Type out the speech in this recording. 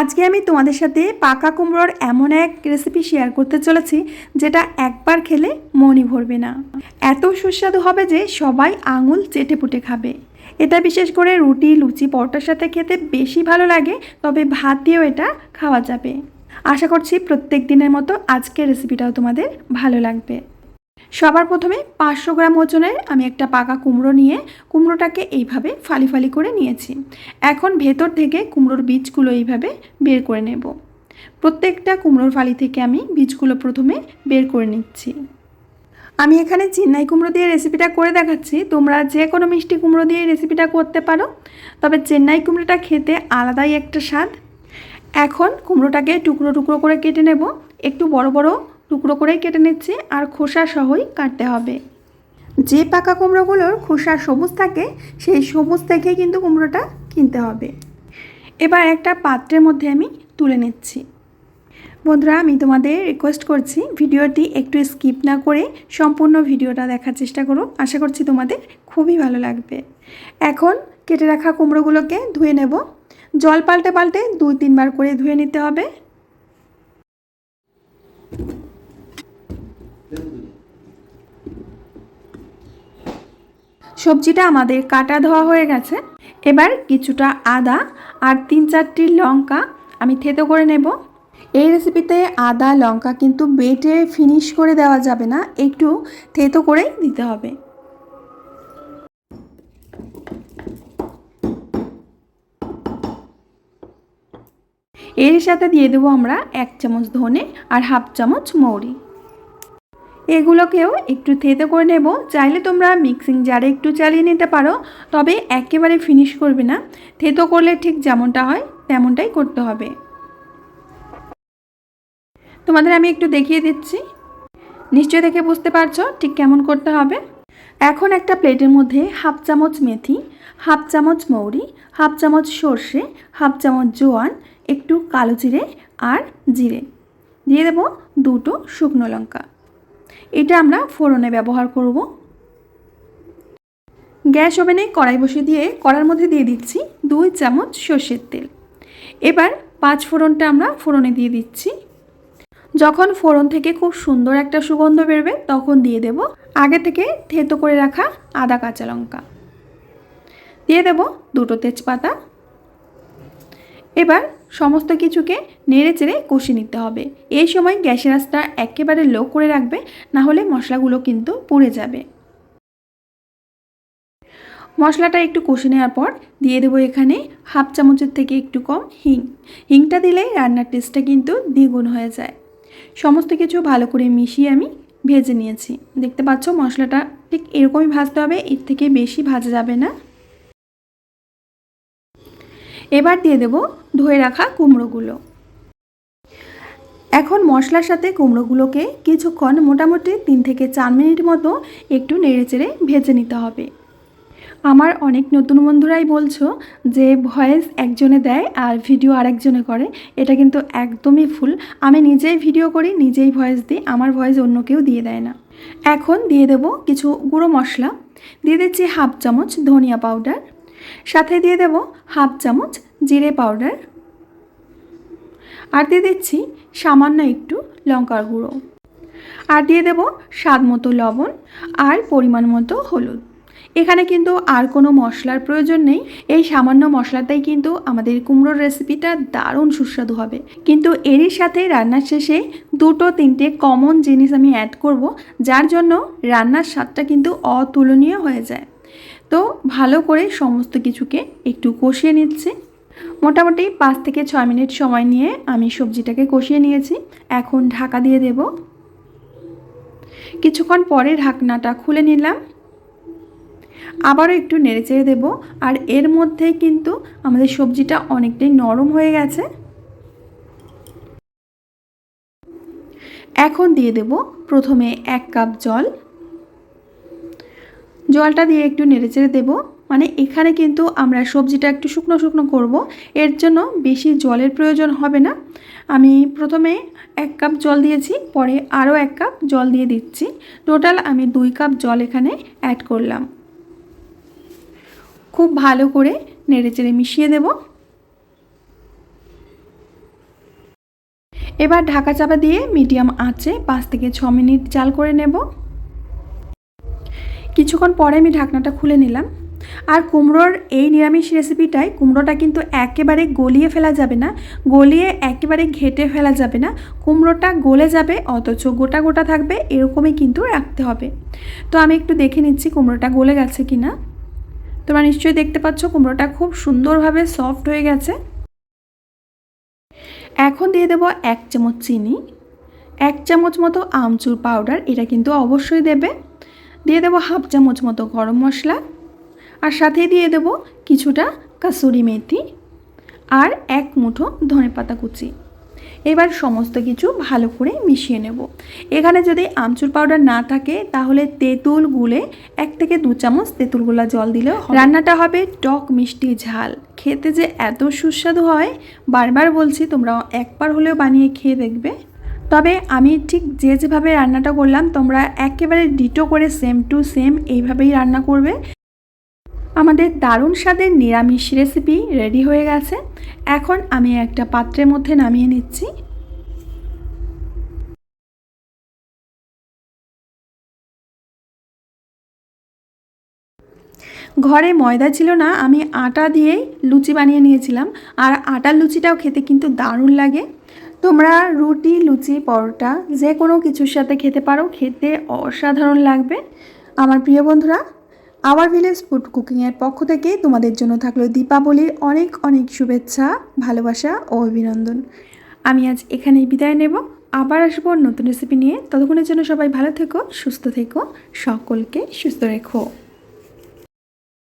আজকে আমি তোমাদের সাথে পাকা কুমড়োর এমন এক রেসিপি শেয়ার করতে চলেছি, যেটা একবার খেলে মনই ভরবে না। এত সুস্বাদু হবে যে সবাই আঙুল চেটে পুটে খাবে। এটা বিশেষ করে রুটি, লুচি, পরোটার সাথে খেতে বেশি ভালো লাগে, তবে ভাত দিয়েও এটা খাওয়া যাবে। আশা করছি প্রত্যেক দিনের মতো আজকের রেসিপিটাও তোমাদের ভালো লাগবে। সবার প্রথমে পাঁচশো গ্রাম ওজনের আমি একটা পাকা কুমড়ো নিয়ে কুমড়োটাকে এইভাবে ফালি ফালি করে নিয়েছি। এখন ভেতর থেকে কুমড়োর বীজগুলো এইভাবে বের করে নেব। প্রত্যেকটা কুমড়োর ফালি থেকে আমি বীজগুলো প্রথমে বের করে নিচ্ছি। আমি এখানে চেন্নাই কুমড়ো দিয়ে রেসিপিটা করে দেখাচ্ছি। তোমরা যে কোনো মিষ্টি কুমড়ো দিয়ে রেসিপিটা করতে পারো। তবে চেন্নাই কুমড়োটা খেতে আলাদাই একটা স্বাদ। এখন কুমড়োটাকে টুকরো টুকরো করে কেটে নেব। একটু বড় বড় টুকরো করেই কেটে নিচ্ছি আর খোসা সহই কাটতে হবে। যে পাকা কুমড়োগুলোর খোসা সবুজ থাকে, সেই সবুজ থেকে কিন্তু কুমড়োটা কিনতে হবে। এবার একটা পাত্রের মধ্যে আমি তুলে নিচ্ছি। বন্ধুরা, আমি তোমাদের রিকোয়েস্ট করছি ভিডিওটি একটু স্কিপ না করে সম্পূর্ণ ভিডিওটা দেখার চেষ্টা করো। আশা করছি তোমাদের খুবই ভালো লাগবে। এখন কেটে রাখা কুমড়োগুলোকে ধুয়ে নেব। জল পাল্টে পাল্টে দুই তিনবার করে ধুয়ে নিতে হবে। সবজিটা আমাদের কাটা ধোয়া হয়ে গেছে। এবার কিছুটা আদা আর তিন চারটি লঙ্কা আমি থেতো করে নেব। এই রেসিপিতে আদা, লঙ্কা কিন্তু বেটে ফিনিশ করে দেওয়া যাবে না, একটু থেতো করেই দিতে হবে। এর সাথে দিয়ে দেবো আমরা এক চামচ ধনে আর হাফ চামচ মৌরি। এগুলোকেও একটু থেতে করে নেব। চাইলে তোমরা মিক্সিং জারে একটু চালিয়ে নিতে পারো, তবে একেবারে ফিনিশ করবে না। থেতো করলে ঠিক যেমনটা হয়, তেমনটাই করতে হবে। তোমাদের আমি একটু দেখিয়ে দিচ্ছি। নিশ্চয় দেখে বুঝতে পারছ ঠিক কেমন করতে হবে। এখন একটা প্লেটের মধ্যে হাফ চামচ মেথি, হাফ চামচ মৌরি, হাফ চামচ সর্ষে, হাফ চামচ জোয়ান একটু কালো জিরে আর জিরে। দিয়ে দেব দুটো শুকনো লঙ্কা। এটা আমরা ফোড়নে ব্যবহার করব। গ্যাস ওভেনে কড়াই বসিয়ে দিয়ে কড়ার মধ্যে দিয়ে দিচ্ছি দুই চামচ সর্ষের তেল। এবার পাঁচ ফোড়নটা আমরা ফোড়নে দিয়ে দিচ্ছি। যখন ফোড়ন থেকে খুব সুন্দর একটা সুগন্ধ বেরবে, তখন দিয়ে দেব আগে থেকে থেতো করে রাখা আদা কাঁচা লঙ্কা। দিয়ে দেব দুটো তেজপাতা। এবার সমস্ত কিছুকে নেড়ে চেড়ে কষে নিতে হবে। এই সময় গ্যাসের আঁচটা একেবারে লো করে রাখবে, না হলে মশলাগুলো কিন্তু পুড়ে যাবে। মশলাটা একটু কষে নেওয়ার পর দিয়ে দেবো এখানে হাফ চামচের থেকে একটু কম হিং। হিংটা দিলে রান্নার টেস্টটা কিন্তু দ্বিগুণ হয়ে যায়। সমস্ত কিছু ভালো করে মিশিয়ে আমি ভেজে নিয়েছি। দেখতে পাচ্ছ মশলাটা ঠিক এরকমই ভাজতে হবে, এর থেকে বেশি ভাজা যাবে না। এবার দিয়ে দেব ধুয়ে রাখা কুমড়োগুলো। এখন মশলার সাথে কুমড়োগুলোকে কিছুক্ষণ মোটামুটি তিন থেকে চার মিনিট মতো একটু নেড়েচেড়ে ভেজে নিতে হবে। আমার অনেক নতুন বন্ধুরাই বলছো যে ভয়েস একজনে দেয় আর ভিডিও আরেকজনে করে, এটা কিন্তু একদমই ফুল আমি নিজেই ভিডিও করি, নিজেই ভয়েস দিই, আমার ভয়েস অন্য কেউ দিয়ে দেয় না। এখন দিয়ে দেব কিছু গুঁড়ো মশলা। দিয়ে দিচ্ছি হাফ চামচ ধনিয়া পাউডার। সাথে দিয়ে দেব হাফ চামচ জিরে পাউডার। আর দিয়ে দিচ্ছি সামান্য একটু লঙ্কার গুঁড়ো। আর দিয়ে দেব স্বাদ মতো লবণ আর পরিমাণ মতো হলুদ। এখানে কিন্তু আর কোনো মশলার প্রয়োজন নেই। এই সামান্য মশলাটাই কিন্তু আমাদের কুমড়োর রেসিপিটা দারুণ সুস্বাদু হবে। কিন্তু এরই সাথে রান্নার শেষে দুটো তিনটে কমন জিনিস আমি অ্যাড করব, যার জন্য রান্নার স্বাদটা কিন্তু অতুলনীয় হয়ে যায়। তো ভালো করে সমস্ত কিছুকে একটু কষিয়ে নিচ্ছে। মোটামুটি পাঁচ থেকে ছয় মিনিট সময় নিয়ে আমি সবজিটাকে কষিয়ে নিয়েছি। এখন ঢাকা দিয়ে দেব। কিছুক্ষণ পরে ঢাকনাটা খুলে নিলাম। আবারও একটু নেড়েচেড়ে দেবো। আর এর মধ্যে কিন্তু আমাদের সবজিটা অনেকটাই নরম হয়ে গেছে। এখন দিয়ে দেব প্রথমে এক কাপ জল। জলটা দিয়ে একটু নেড়েচেড়ে দেবো। মানে এখানে কিন্তু আমরা সবজিটা একটু শুকনো শুকনো করব। এর জন্য বেশি জলের প্রয়োজন হবে না। আমি প্রথমে এক কাপ জল দিয়েছি, পরে আরও এক কাপ জল দিয়ে দিচ্ছি। টোটাল আমি দুই কাপ জল এখানে অ্যাড করলাম। খুব ভালো করে নেড়েচেড়ে মিশিয়ে দেব। এবার ঢাকা চাপা দিয়ে মিডিয়াম আঁচে পাঁচ থেকে ছ মিনিট জাল করে নেব। কিছুক্ষণ পরে আমি ঢাকনাটা খুলে নিলাম। আর কুমড়োর এই নিরামিষ রেসিপিটায় কুমড়োটা কিন্তু একেবারে গলিয়ে ফেলা যাবে না, গলিয়ে একেবারে ঘেটে ফেলা যাবে না। কুমড়োটা গলে যাবে, অথচ গোটা গোটা থাকবে, এরকমই কিন্তু রাখতে হবে। তো আমি একটু দেখে নিচ্ছি কুমড়োটা গলে গেছে কি না তোমরা নিশ্চয়ই দেখতে পাচ্ছ কুমড়োটা খুব সুন্দরভাবে সফট হয়ে গেছে। এখন দিয়ে দেবো এক চামচ চিনি। এক চামচ মতো আমচুর পাউডার, এটা কিন্তু অবশ্যই দেবে। দিয়ে দেবো হাফ চামচ মতো গরম মশলা আর সাথে দিয়ে দেবো কিছুটা কাসুরি মেথি আর এক মুঠো ধনেপাতা কুচি। এবার সমস্ত কিছু ভালো করে মিশিয়ে নেব। এখানে যদি আমচুর পাউডার না থাকে, তাহলে তেঁতুল গুলে এক থেকে দু চামচ তেঁতুল গোলা জল দিলেও রান্নাটা হবে টক মিষ্টি ঝাল। খেতে যে এত সুস্বাদু হয়, বারবার বলছি তোমরা একবার হলেও বানিয়ে খেয়ে দেখবে। তবে আমি ঠিক যে যেভাবে রান্নাটা করলাম, তোমরা একেবারে ডিটো করে সেম টু সেম এইভাবেই রান্না করবে। আমাদের দারুণ স্বাদের নিরামিষ রেসিপি রেডি হয়ে গেছে। এখন আমি একটা পাত্রের মধ্যে নামিয়ে নিচ্ছি। ঘরে ময়দা ছিল না, আমি আটা দিয়েই লুচি বানিয়ে নিয়েছিলাম। আর আটার লুচিটাও খেতে কিন্তু দারুণ লাগে। তোমরা রুটি, লুচি, পরোটা, যে কোনো কিছুর সাথে খেতে পারো। খেতে অসাধারণ লাগবে। আমার প্রিয় বন্ধুরা, আওয়ার ভিলেজ ফুড কুকিংয়ের পক্ষ থেকে তোমাদের জন্য থাকল দীপাবলির অনেক অনেক শুভেচ্ছা, ভালোবাসা ও অভিনন্দন। আমি আজ এখানেই বিদায় নেব। আবার আসব নতুন রেসিপি নিয়ে। ততক্ষণের জন্য সবাই ভালো থেকো, সুস্থ থেকো, সকলকে সুস্থ রেখো।